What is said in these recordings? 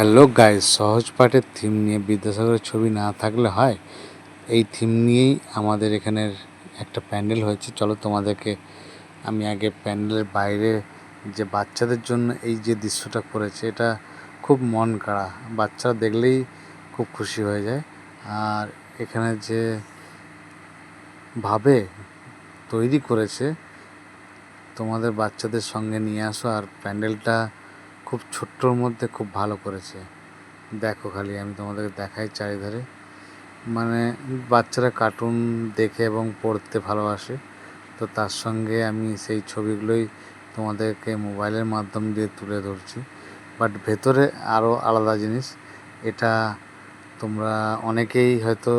Hello guys, সহজ পাঠের theme নিয়ে বিদ্যাসাগরের ছবি না থাকলে হয়? এই থিম নিয়েই আমাদের এখানের একটা প্যান্ডেল হয়েছে। চলো তোমাদেরকে আমি আগে প্যান্ডেলের বাইরে যে বাচ্চাদের জন্য এই যে দৃশ্যটা করেছে, এটা খুব মন কাড়া। বাচ্চারা দেখলেই খুব খুশি হয়ে যায়। আর এখানে যে ভাবে তৈরি করেছে, তোমাদের বাচ্চাদের সঙ্গে নিয়ে আসো। আর প্যান্ডেলটা খুব ছোট্টর মধ্যে খুব ভালো করেছে। দেখো খালি, আমি তোমাদেরকে দেখাই চারিধারে। মানে বাচ্চারা কার্টুন দেখে এবং পড়তে ভালোবাসে। তো তার সঙ্গে আমি সেই ছবিগুলোই তোমাদেরকে মোবাইলের মাধ্যম দিয়ে তুলে ধরছি। বাট ভেতরে আরও আলাদা জিনিস, এটা তোমরা অনেকেই হয়তো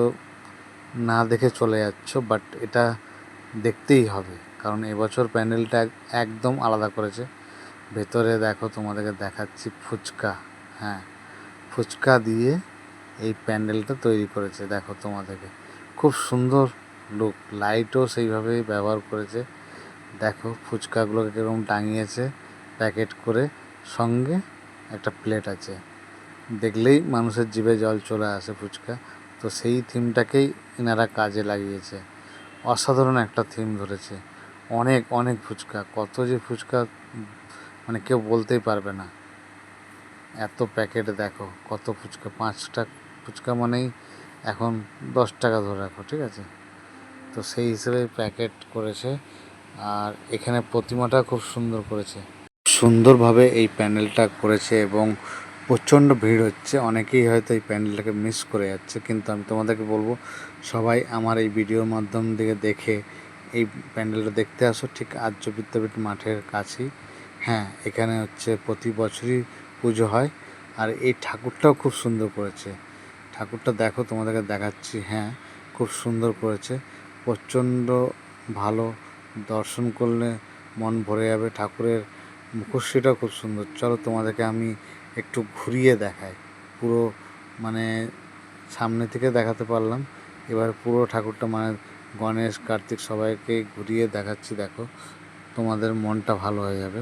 না দেখে চলে যাচ্ছ বাট এটা দেখতেই হবে। কারণ এবছর প্যান্ডেলটা একদম আলাদা করেছে। ভেতরে দেখো তোমাদেরকে দেখাচ্ছি ফুচকা হ্যাঁ। ফুচকা দিয়ে এই প্যান্ডেলটা তৈরি করেছে, দেখো তোমাদেরকে। খুব সুন্দর লুক লাইটও সেইভাবেই ব্যবহার করেছে। দেখো ফুচকাগুলোকে কীরকম টাঙিয়েছে, প্যাকেট করে। সঙ্গে একটা প্লেট আছে। দেখলেই মানুষের জিভে জল চলে আসে ফুচকা। তো সেই থিমটাকেই এনারা কাজে লাগিয়েছে। অসাধারণ একটা থিম ধরেছে। অনেক অনেক ফুচকা, কত যে ফুচকা মানে কেউ বলতেই পারবে না। এত প্যাকেট দেখো, কত ফুচকা, পাঁচটা ফুচকা মানেই এখন দশ টাকা ধরে রাখো, ঠিক আছে? তো সেই হিসেবে প্যাকেট করেছে আর এখানে প্রতিমাটা খুব সুন্দর করেছে। সুন্দরভাবে এই প্যান্ডেলটা করেছে এবং প্রচণ্ড ভিড় হচ্ছে। অনেকেই হয়তো এই প্যান্ডেলটাকে মিস করে যাচ্ছে, কিন্তু আমি তোমাদেরকে বলব, সবাই আমার এই ভিডিওর মাধ্যম থেকে দেখে এই প্যান্ডেলটা দেখতে আসো। ঠিক আর্য বিদ্যাপীঠ মাঠের কাছেই। হ্যাঁ এখানে হচ্ছে প্রতি বছরই পুজো হয়। আর এই ঠাকুরটাও খুব সুন্দর করেছে। ঠাকুরটা দেখো, তোমাদেরকে দেখাচ্ছি। হ্যাঁ খুব সুন্দর করেছে। প্রচণ্ড ভালো দর্শন করলে মন ভরে যাবে। ঠাকুরের মুখশ্রীটাও খুব সুন্দর। চলো তোমাদেরকে আমি একটু ঘুরিয়ে দেখাই। পুরো মানে সামনে থেকে দেখাতে পারলাম। এবার পুরো ঠাকুরটা মানে গণেশ, কার্তিক সবাইকে ঘুরিয়ে দেখাচ্ছি। দেখো, তোমাদের মনটা ভালো হয়ে যাবে।